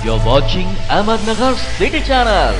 You're watching Ahmednagar City Channel.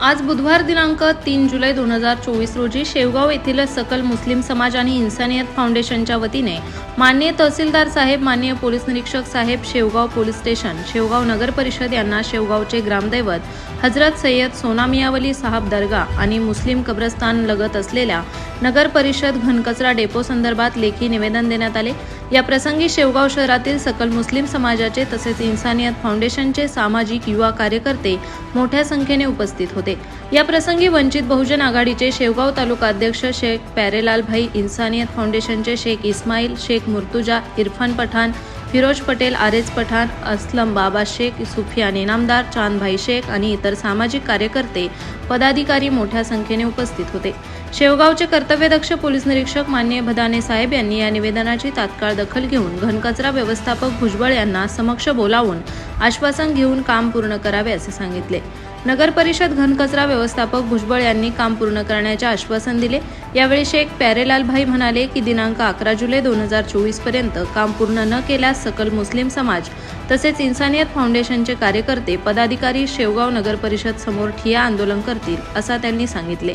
आज बुधवार दिनांक तीन जुलै दोन हजार चोवीस रोजी शेवगाव येथील सकल मुस्लिम समाज आणि इन्सानियत फाउंडेशनच्या वतीने मान्य तहसीलदार साहेब मान्य पोलीस निरीक्षक साहेब शेवगाव पोलीस स्टेशन शेवगाव नगर परिषद यांना शेवगावचे ग्रामदैवत हजरत सय्यद सोनामियावली साहब दर्गा आणि मुस्लिम कब्रस्तान लगत असलेल्या नगर परिषद घनकचरा डेपो संदर्भात लेखी निवेदन देण्यात आले या प्रसंगी शेवगाव शहरातील सकल मुस्लिम समाजाचे तसेच इन्सानियत फाउंडेशनचे सामाजिक युवा कार्यकर्ते मोठ्या संख्येने उपस्थित होते. या प्रसंगी वंचित बहुजन आघाडीचे शेवगाव तालुका अध्यक्ष शेख प्यारेलाल भाई इन्सानियत फाउंडेशनचे शेख इस्माईल शेख मुर्तुजा इरफान पठाण फिरोज पटेल आरेज पठाण असलम बाबा शेख सुफियान इनामदार चांदभाई शेख आणि इतर सामाजिक कार्यकर्ते पदाधिकारी मोठ्या संख्येने उपस्थित होते. शेवगावचे कर्तव्यदक्ष पोलीस निरीक्षक मान्य भदाने साहेब यांनी या निवेदनाची तात्काळ दखल घेऊन घनकचरा व्यवस्थापक भुजबळ यांना समक्ष बोलावून आश्वासन घेऊन काम पूर्ण करावे असे सांगितले. नगरपरिषद घनकचरा व्यवस्थापक भुजबळ यांनी काम पूर्ण करण्याचे आश्वासन दिले. यावेळी शेख प्यारेलालभाई म्हणाले की दिनांक अकरा जुलै दोन हजार चोवीसपर्यंत काम पूर्ण न केल्यास सकल मुस्लिम समाज तसेच इन्सानियत फाउंडेशनचे कार्यकर्ते पदाधिकारी शेवगाव नगरपरिषद समोर ठिया आंदोलन करतील असा त्यांनी सांगितले.